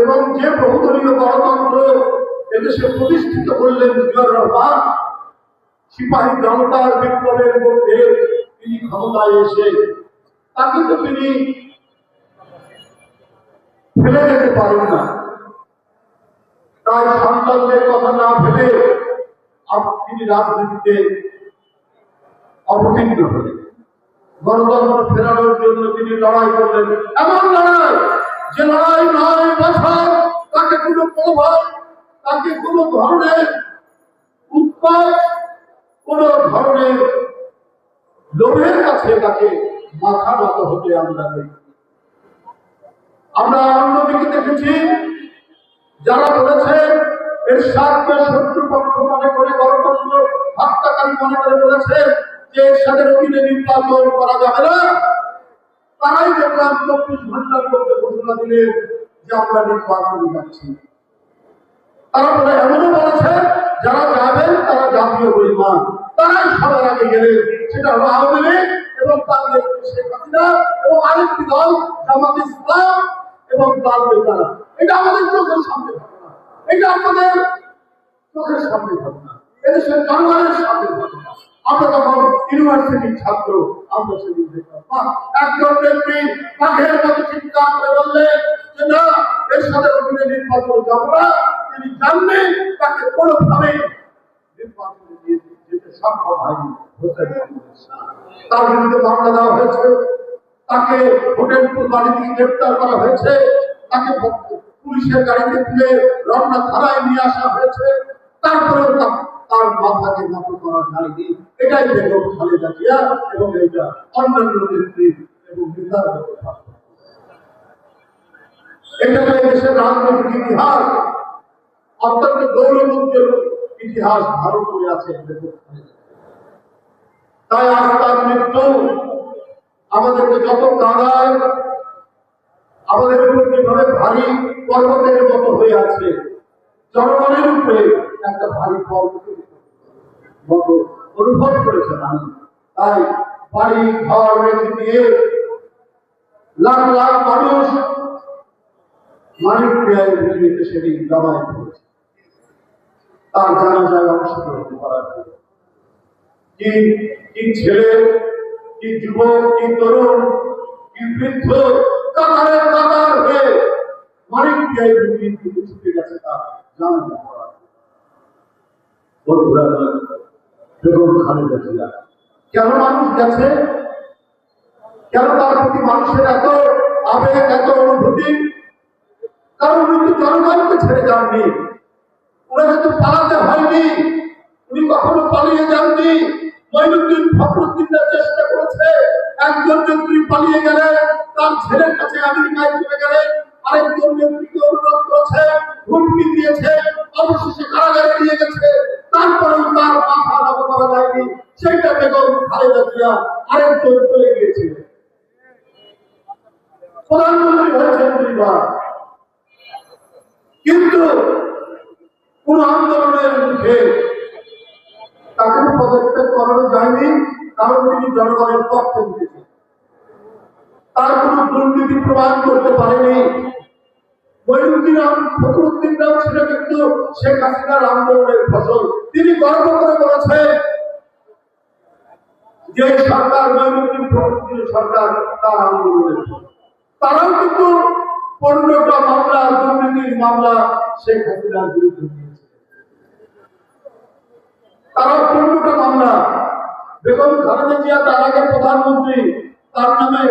এবং যে বহুদলীয় গণতন্ত্র এদেশে প্রতিষ্ঠিত করলেন জিয়াউর রহমান, সিপাহী জনতার বিপ্লবের মধ্যে তিনি ক্ষমতায় এসে তাকে তো তিনি ফেলে যেতে পারেন না। তাই সন্তানদের কথা না ভেবে তিনি রাজনীতিতে অবতীর্ণ হলেন। গণতন্ত্র ফেরানোর জন্য তিনি লড়াই করলেন। এমন লড়াই যে লড়াই নয় বছর, তাকে কোনো প্রভাব, তাকে কোনো ধরনের উৎপাদ কোন ধরনের লোভের কাছে তাকে মাথা নত হতে আমরা দেখি আমরা অন্যদিকে দেখেছি, যারা বলেছে এর সাথে শত্রুপক্ষ মনে করে, গণতন্ত্র হত্যাকারী মনে করে বলেছে, যে এর সাথে অধীনে নির্বাচন করা যাবে না। তারাই দেখলাম চব্বিশ ঘণ্টার মধ্যে ঘোষণা দিলেন যে আমরা নির্বাচন যাচ্ছি তারা এমনও বলেছে, যারা যাবেন তারা জাতীয় পরিমাণ। তারাই সবার আগে গেলেন সেটা হলো আওয়ামী লীগ এবং তার শেখ হাসিনা এবং আরেকটি দল, জামাত ইসলাম এবং তার নেতারা। এটা আমাদের চোখের সামনে ঘটনা। এটা আমাদের চোখের সামনে ঘটনা। এদেশের জনগণের সামনে ঘটনা। আমরা তখন ইউনিভার্সিটির ছাত্র, আমরা সেদিন দেখলাম। একজন ব্যক্তি বাঘের মতো চিৎকার করে বললেন যে, না, এর সাথে অধীনে নির্বাচন যাব না। তিনি জানলেন তাকে কোনোভাবে নির্বাচনে যেতে সক্ষম হয়নি। তার বিরুদ্ধে মামলা দেওয়া হয়েছে। তাকে হোটেলপুর বাড়ি থেকে গ্রেপ্তার করা হয়েছে। তাকে পুলিশের গাড়িতে তুলে রমনা থানায় নিয়ে আসা হয়েছে। তারপরেও তা- তার মাথাকে নত করা যায়নি। এটাই বেগম খালেদা জিয়া এবং এটা অন্যান্য নেত্রী এবং নেতার এটা তো দেশের রাজনৈতিক ইতিহাস। অত্যন্ত গৌরবোজ্জ্বল ইতিহাস ধারণ করে আছে তাই আজ তার মৃত্যু আমাদেরকে যত কাঁদায়, আমাদের উপর যেভাবে ভারী পর্বতের মতো হয়ে আছে, জনগণের উপরে একটা ভারী পর্বতের মতো অনুভব করেছেন আমি তাই বাড়ি ঘর রেখে দিয়ে লাখ লাখ মানুষ মানিক ভূমিতে সেদিন জমায়েত করেছে তার জানাজায় অংশগ্রহণ করার জন্য। কি কি ছেলে, কি যুবক, কি তরুণ, কি বৃদ্ধ, কাতারে কাতার হয়ে মানিক ক্রিয়ায় ভূমিতে ছুটে গেছে তার জানাজা করার। বন্ধুরা বেগম খালেদা জিয়া। কেন মানুষ গেছে? কেন তার প্রতি মানুষের এত আবেগ, এত অনুভূতি? কারণ উনি তো জনগণকে ছেড়ে যাননি। ওনাকে তো পালাতে হয়নি। উনি কখনো পালিয়ে যাননি। মঈনুদ্দিন ফখরুদ্দিনরা চেষ্টা করেছে। একজন নেত্রী পালিয়ে গেলেন তার ছেলের কাছে আমেরিকায় চলে গেলেন আরেকজন নেত্রীকে অনুরোধ করেছে, হুমকি দিয়েছে। অবশেষে কারাগারে আরেকজন চলে গিয়েছিলেন প্রধানমন্ত্রী হয়েছেন দুইবার। কিন্তু কোন আন্দোলনের মুখে তাকে পদক্ষেপ করানো যায়নি, কারণ তিনি জনগণের পক্ষে দিয়েছেন তার কোন দুর্নীতি প্রমাণ করতে পারেনি। মহিউদ্দিন ফখরুদ্দিন রাও ছিল কিন্তু শেখ হাসিনার আন্দোলনের ফসল। তিনি গর্ব করে বলেছেন যে সরকার মহিউদ্দিন ফখরুদ্দিন সরকার, তার আন্দোলনের তারাও কিন্তু পনেরোটা মামলা, দুর্নীতির মামলা শেখ হাসিনার বিরুদ্ধে দিয়েছে তারাও পনেরোটা মামলা। বেগম খালেদা জিয়া তার আগে প্রধানমন্ত্রী, তার নামে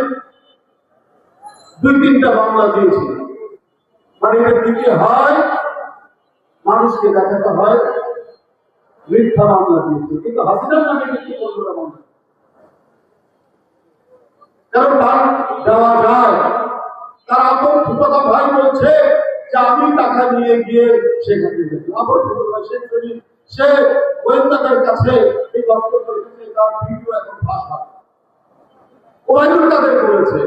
দুই তিনটা মামলা দিয়েছিল মানে এর দিকে হয়, মানুষকে দেখাতে হয়, মিথ্যা মামলা দিয়েছে। কিন্তু হাসিনার নামে কিন্তু পনেরোটা মামলা? কারণ তার দেওয়া যায়, তার আপন ফুটকা ভাই বলছে যে আমি টাকা নিয়ে গিয়ে সেখানে আপন ভাই শেখ মুজিব সে গোয়েন্দাদের কাছে এই বক্তব্য রেখেছে তার ভিডিও এখন ভাষা ওয়াইদুল তাদের বলেছে,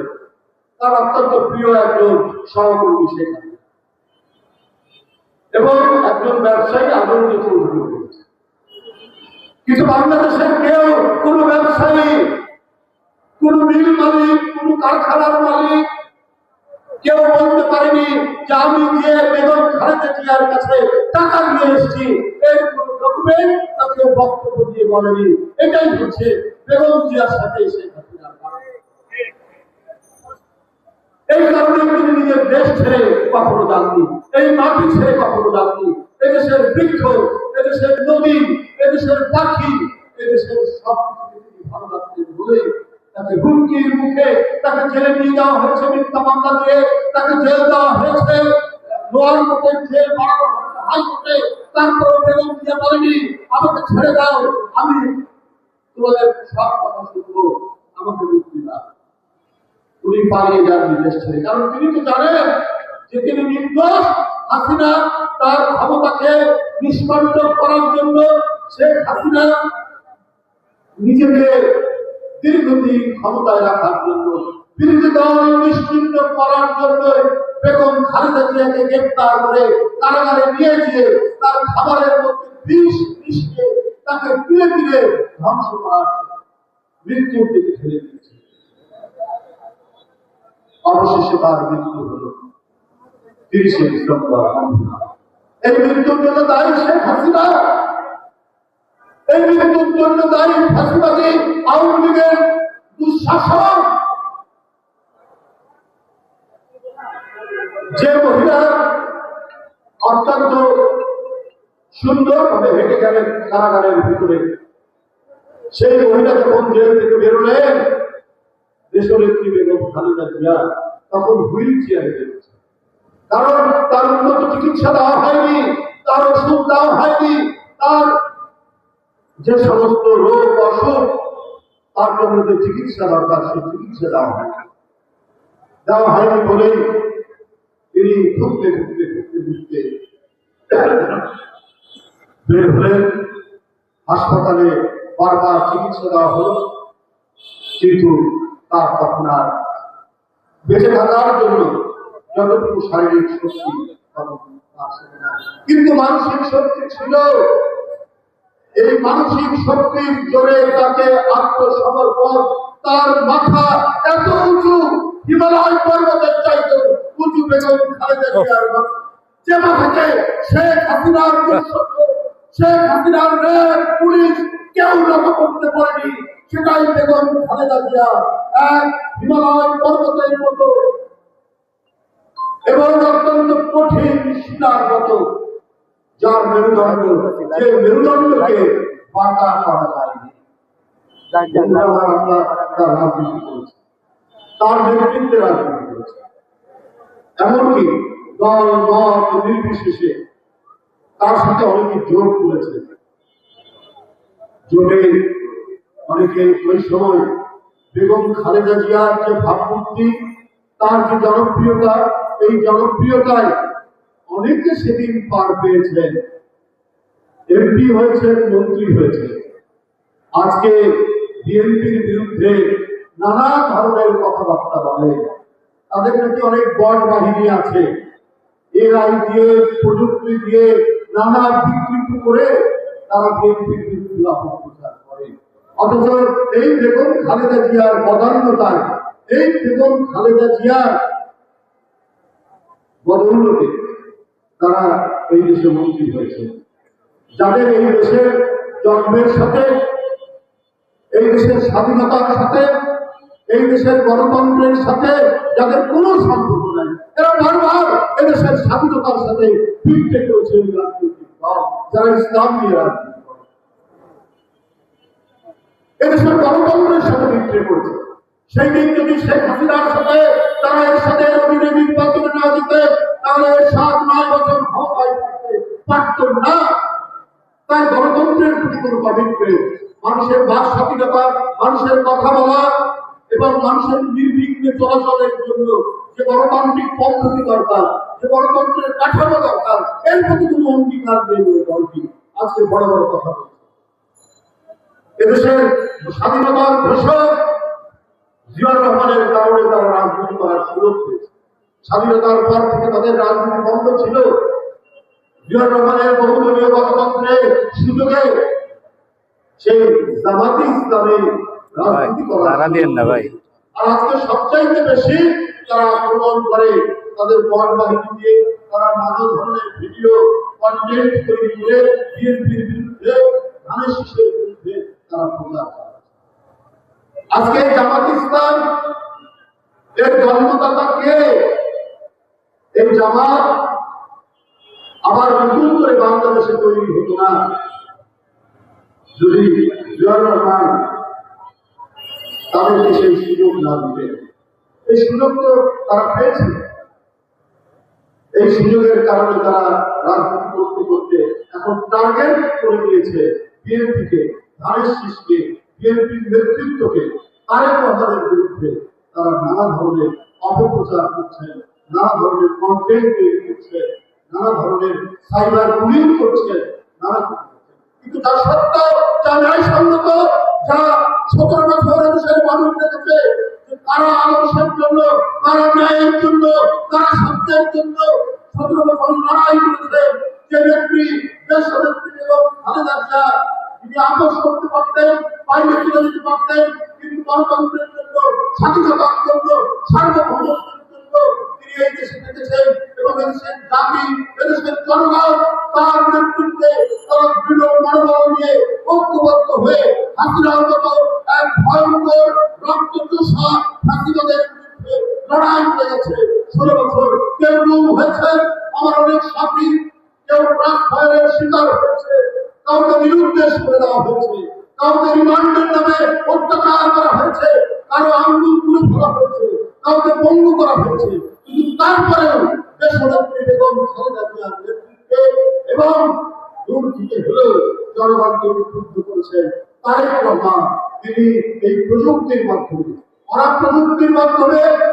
তার অত্যন্ত প্রিয় একজন সহকর্মী সেখানে এবং একজন ব্যবসায়ী আনন্দ চৌধুরী কিন্তু বাংলাদেশের কেউ কোন ব্যবসায়ী কোন মিল মালিক, কোন কারখানার মালিক কেউ বলতে পারেনি যে আমি যে বেগম খালেদা কাছে টাকা নিয়ে এসেছি। কোন ডকুমেন্ট তা বক্তব্য দিয়ে বলেনি। এটাই হচ্ছে বেগম জিয়ার সাথে হাসিনার এই কারণে তিনি নিজের দেশ ছেড়ে কখনো যাননি। এই মাটি ছেড়ে কখনো যাননি। এদেশের বৃক্ষ, এদেশের নদী, এদেশের পাখি, এদেশের সব তিনি ভালো রাখতেন বলে হুমকির মুখে তাকে নিয়ে যাওয়া হয়েছে মিথ্যা মামলা দিয়ে, তাকে জেল দেওয়া হয়েছে। ছেড়ে দাও কারণ তিনি তো যে তিনি হাসিনা তার ক্ষমতাকে নিষ্কণ্ঠ করার জন্য শেখ হাসিনা নিজেকে দীর্ঘদিন ক্ষমতায় রাখার জন্য বিরোধী দল নিশ্চিন্ত করার জন্য বেগম জিয়াকে গ্রেপ্তার করে কারাগারে নিয়ে গিয়ে তার খাবারের মধ্যে বিষ মিশিয়ে তাকে ধীরে ধীরে ধ্বংস করার মৃত্যুর দিকে ঠেলে দিয়েছে। অবশেষে তার মৃত্যু হল তিরিশে ডিসেম্বর। এই মৃত্যুর জন্য দায়ী শেখ হাসিনা। এই মৃত্যুর জন্য দায়ী লীগের যে মহিলা অত্যন্ত সুন্দরভাবে হেঁটে গেলেন কারাগারের ভিতরে, সেই মহিলা যখন জেল থেকে বেরোলেন দেশনেত্রী বেগম খালেদা জিয়া তখন হুইল চেয়ারে বেরোচ্ছে। কারণ তার উন্নত চিকিৎসা দেওয়া হয়নি, তার ওষুধ দেওয়া হয়নি, তার যে সমস্ত রোগ, অসুখ তার জন্য যে চিকিৎসা দরকার, সেই চিকিৎসা দেওয়া হয়নি দেওয়া হয়নি বলেই তিনি ঘুরতে ঘুরতে ঘুরতে ঘুরতে বের হলেন হাসপাতালে বারবার চিকিৎসা দেওয়া হলো, কিন্তু তার তখন আর বেঁচে থাকার জন্য যতটুকু শারীরিক শক্তি। কিন্তু মানসিক শক্তি ছিল এই মানসিক শক্তির জোরে তাকে আত্মসমর্পণ তার মাথা এত উঁচু, হিমালয় পর্বতের চাইতে উঁচু বেগম। যে মাথাকে হাসিনার হাসিনার পুলিশ কেউ নত করতে পারেনি, সেটাই বেগম খালেদা জিয়া এক হিমালয় পর্বতের মতো এবং অত্যন্ত কঠিন শিলার মতো যার মেরুদণ্ড যে মেরুদণ্ডকে বাঁকা করা যায়নি তার রাজনীতি করেছি তার নেতৃত্বে রাজনীতি করেছি। এমনকি দল মত নির্বিশেষে তার সাথে অনেকে জোট তুলেছে জোটে অনেকে ওই সময় বেগম খালেদা জিয়ার যে ভাবমূর্তি তার যে জনপ্রিয়তা এই জনপ্রিয়তায় অনেকে সেদিন পার পেয়েছেন এমপি হয়েছেন, মন্ত্রী হয়েছে আজকে বিএনপির বিরুদ্ধে নানা ধরনের কথাবার্তা বলে। তাদের নাকি অনেক বড় বাহিনী আছে। এআই দিয়ে, প্রযুক্তি দিয়ে নানা বিকৃত করে তারা বিএনপির বিরুদ্ধে অপপ্রচার করে। অথচ এই বেগম খালেদা জিয়ার বদান্যতায়, এই বেগম খালেদা জিয়ার বদৌলতে তারা এই দেশে মন্ত্রী হয়েছে। যাদের এই দেশের জন্মের সাথে, এই দেশের স্বাধীনতার সাথে, এই দেশের গণতন্ত্রের সাথে যাদের কোনো সম্পর্ক নাই, এরা বারবার এদেশের স্বাধীনতার সাথে পিঠে করেছে যারা ইসলাম নিয়ে রাজনীতি এদেশের গণতন্ত্রের সাথে বিক্রি করেছে সেই দিন যদি শেখ হাসিনার সাথে তারা এর সাথে অধীনে নির্বাচনে না দিতে তাহলে সাত, নয় বছর ক্ষমতায় থাকতে পারত না। তাই গণতন্ত্রের প্রতি কোনো মানুষের স্বাধীনতা মানুষের কথা বলা এবং মানুষের নির্বিঘ্নে চলাচলের জন্য যে গণতান্ত্রিক পদ্ধতি দরকার, যে গণতন্ত্রের কাঠামো দরকার, এর প্রতি কোনো অঙ্গীকার নেই দলটি আজকে বড় বড় কথা বলছে। এদেশের স্বাধীনতার ঘোষক জিয়াউর রহমানের কারণে তারা রাজনীতি করার সুযোগ পেয়েছে। স্বাধীনতার পর থেকে তাদের রাজনীতি বন্ধ ছিল। জিয়াউর রহমানের বহুদলীয় গণতন্ত্রের সুযোগে সেই জামাতি ইসলামে রাজনীতি করার না ভাই। আর আজকে সবচাইতে বেশি তারা আক্রমণ করে তাদের বল বাহিনী দিয়ে তারা নানা ধরনের ভিডিও কন্টেন্ট তৈরি করে বিএনপির বিরুদ্ধে ধানের শীষের বিরুদ্ধে তারা প্রচার করে আজকে জামাত ইসলাম এর জন্মদাতা কে এই জামাত আবার নতুন করে বাংলাদেশে তৈরি হতো না। যদি রহমান তাদেরকে সেই সুযোগ না দিবে এই সুযোগ তো তারা পেয়েছে। এই সুযোগের কারণে তারা রাজনীতি করতে করতে এখন টার্গেট করে দিয়েছে বিএনপিকে, ধানের শীষকে, বিএনপির নেতৃত্বকে। তারেক রহমানের বিরুদ্ধে তারা নানা ধরনের অপপ্রচার করছে নানা ধরনের কন্টেন্ট তৈরি করছে, নানা ধরনের সাইবার বুলিং করছে, নানা কিন্তু তার সত্ত্বেও যা যা সতেরো বছর অনুসারে মানুষ দেখেছে তারা আদর্শের জন্য, তারা ন্যায়ের জন্য, তারা সত্যের জন্য সতেরো বছর লড়াই করেছে। যে ব্যক্তি, দেশ নেত্রী এবং খালেদা তিনি আপোষ করতে পারতেন বাইরে চলে যেতে পারতেন, কিন্তু গণতন্ত্রের জন্য, স্বাধীনতার জন্য তিনি আমার অনেক সাথী, কেউ হয়েছে, কাউকে নিরুদ্দেশ করে দেওয়া হয়েছে, কাউকে রিমান্ডের নামে করা হয়েছে, কারও আঙ্গুল তুলে করা হয়েছে।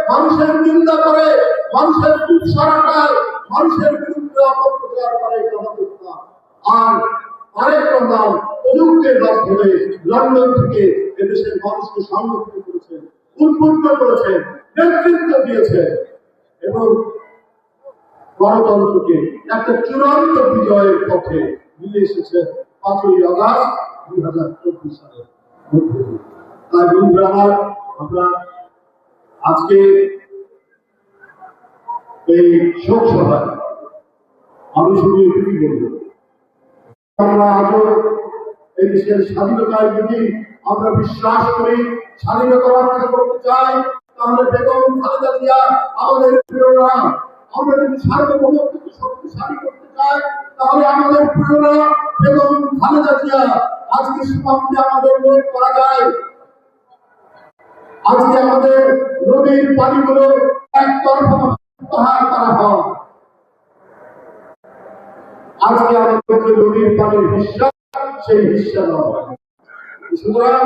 মানুষের নিন্দা করে, মানুষের কুৎসরাটায় মানুষের বিরুদ্ধে অপপ্রচার করে আর আরেক রহমান প্রযুক্তির মাধ্যমে লন্ডন থেকে এদেশের মানুষকে সংরক্ষণ করেছেন উদ্বুদ্ধ করেছেন, নেতৃত্ব দিয়েছেন। এবং গণতন্ত্রকে একটা চূড়ান্ত বিজয়ের পথে নিয়ে এসেছে পাঁচই আগস্ট দুই হাজার চব্বিশ মধ্যে। তাই বন্ধুরা আমরা আজকে এই শোক সভায় আমি শুধু এটুকুই বলব? আমরা আজও এই দেশের স্বাধীনতায় যদি আমরা বিশ্বাস করি, স্বাধীনতা রক্ষা করতে চাই তাহলে বেগম খালেদা জিয়া আমাদের প্রেরণা আমরা যদি সার্বভৌমত্বকে শক্তিশালী করতে চাই, তাহলে আমাদের প্রেরণা বেগম খালেদা জিয়া। আজকে সমাপ্তি আমাদের রোধ করা যায়। আজকে আমাদের নদীর পানিগুলো একতরফা প্রত্যাহার করা হয়। আজকে আমাদের নদীর পানির হিস্সা, সেই দেওয়া সুতরাং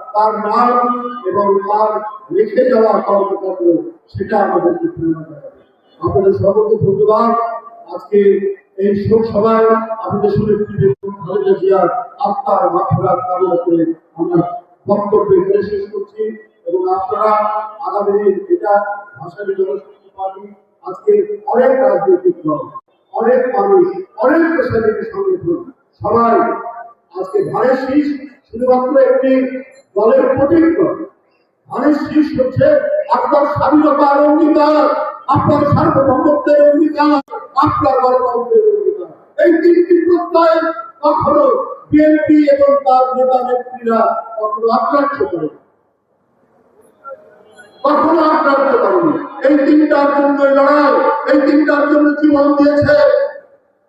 তার নাম এবং তার রেখে যাওয়া কর্মকাণ্ড সেটা আমাদেরকে প্রেরণা দেখাবে আপনাদের সর্বত ধন্যবাদ। আজকে এই শোক সভায় আপনাদের শুনেছি খালেদা জিয়ার আত্মার মাথার কামনা করে আমার বক্তব্য এখানে শেষ করছি এবং আপনারা আগামী দিন এটা ভাষালী জনশক্তি পার্টি আজকে অনেক রাজনৈতিক দল, অনেক মানুষ, অনেক পেশাজীবী সংগঠন, সবাই আজকে ধানের শীষ শুধুমাত্র একটি দলের প্রতীক ধানের শীষ হচ্ছে আপনার স্বাধীনতার অঙ্গীকার, আপনার সার্বভৌমত্বের অঙ্গীকার, আপনার গণতন্ত্রের অঙ্গীকার। এই তিনটি প্রত্যয় কখনো বিএনপি এবং তার নেতা নেত্রীরা কখনো আগ্রাহ্য করে। কখনো আগ্রাহ্য করেনি। এই তিনটার জন্য লড়াই, এই তিনটার জন্য জীবন দিয়েছে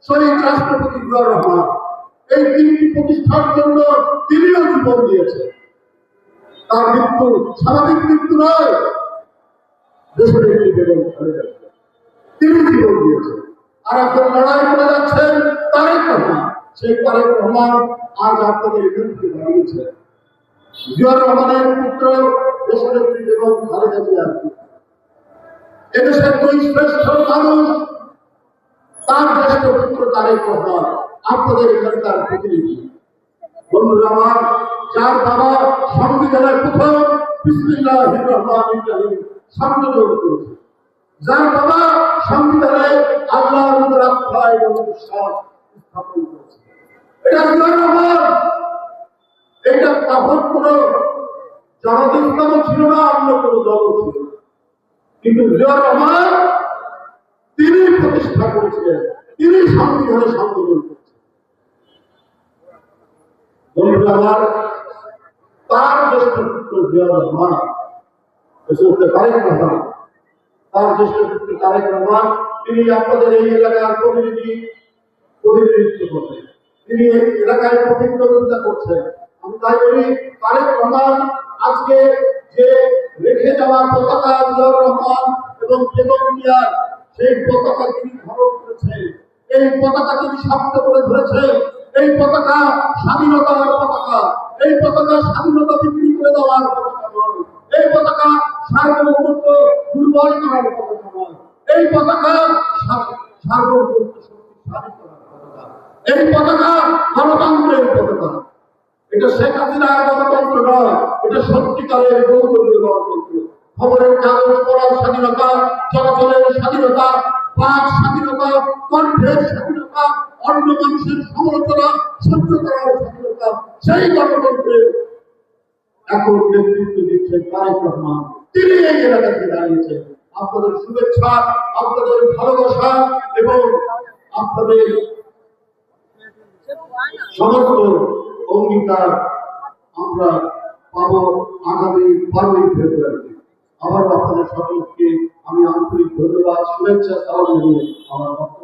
শহীদ রাষ্ট্রপতি জিয়াউর রহমান। এই তিনটি প্রতিষ্ঠার জন্য তিনিও জীবন দিয়েছে তার মৃত্যু স্বাভাবিক মৃত্যু নয়, দেশের একটি বেগম জিয়া। তিনি জীবন দিয়েছেন আর এখন লড়াই করে যাচ্ছেন তারেক রহমান সেই তারেক রহমান আজ আপনাদের থেকে দাঁড়িয়েছেন জিয়াউর রহমানের পুত্র দেশনেত্রী বেগম খালেদা পুত্র। এদেশের দুই শ্রেষ্ঠ মানুষ, তার জ্যেষ্ঠ পুত্র তারেক রহমান আপনাদের এখানে তার প্রতিনিধি। বন্ধুরা আমার, যার বাবা সংবিধানের প্রথম বিসমিল্লাহ রহমান সংযোজন করেছে যার বাবা সংবিধানে আল্লাহর উপর এবং স্থাপন করেছে। এটা রহমান এটা তখন কোন ছিল না, অন্য ছিল কিন্তু জিয়াউর রহমান, তিনি প্রতিষ্ঠা করেছিলেন। তিনি সংবিধানে সংযোজন তার জ্যেষ্ঠ পুত্র জিয়াউর রহমান এসে তারেক রহমান, তার জ্যেষ্ঠ পুত্র তারেক রহমান, তিনি আপনাদের এই এলাকার প্রতিনিধি, প্রতিনিধিত্ব করবেন তিনি এই এলাকায় প্রতিনিধিত্ব করছেন। আমি তাই বলি, তারেক রহমান আজকে যে রেখে যাওয়া পতাকা জিয়াউর রহমান এবং বেগম জিয়ার সেই পতাকা তিনি ধারণ করেছেন। এই পতাকা তিনি শক্ত করে ধরেছেন। এই পতাকা স্বাধীনতার পতাকা। এই পতাকা স্বাধীনতা বিক্রি করে দেওয়ার পতাকা এই পতাকা সার্বভৌমত্ব দুর্বল করার এই পতাকা পতাকা। এই পতাকা গণতন্ত্রের পতাকা। এটা শেখ হাসিনার গণতন্ত্র নয়, এটা সত্যিকারের গৌরবীয় গণতন্ত্র। খবরের কাগজ পড়ার স্বাধীনতা, চলাচলের স্বাধীনতা বাক স্বাধীনতা, কণ্ঠের স্বাধীনতা অন্য মানুষের সমালোচনা সহ্য করার স্বাধীনতা সেই গণতন্ত্রের এখন নেতৃত্ব তারেক রহমান। তিনি এই এলাকাতে দাঁড়িয়েছেন। আপনাদের শুভেচ্ছা, আপনাদের ভালোবাসা এবং আপনাদের সমস্ত অঙ্গীকার আমরা পাবো আগামী বারোই আবার আপনাদের সকলকে আমি আন্তরিক ধন্যবাদ, শুভেচ্ছা, সালাম জানিয়ে আমার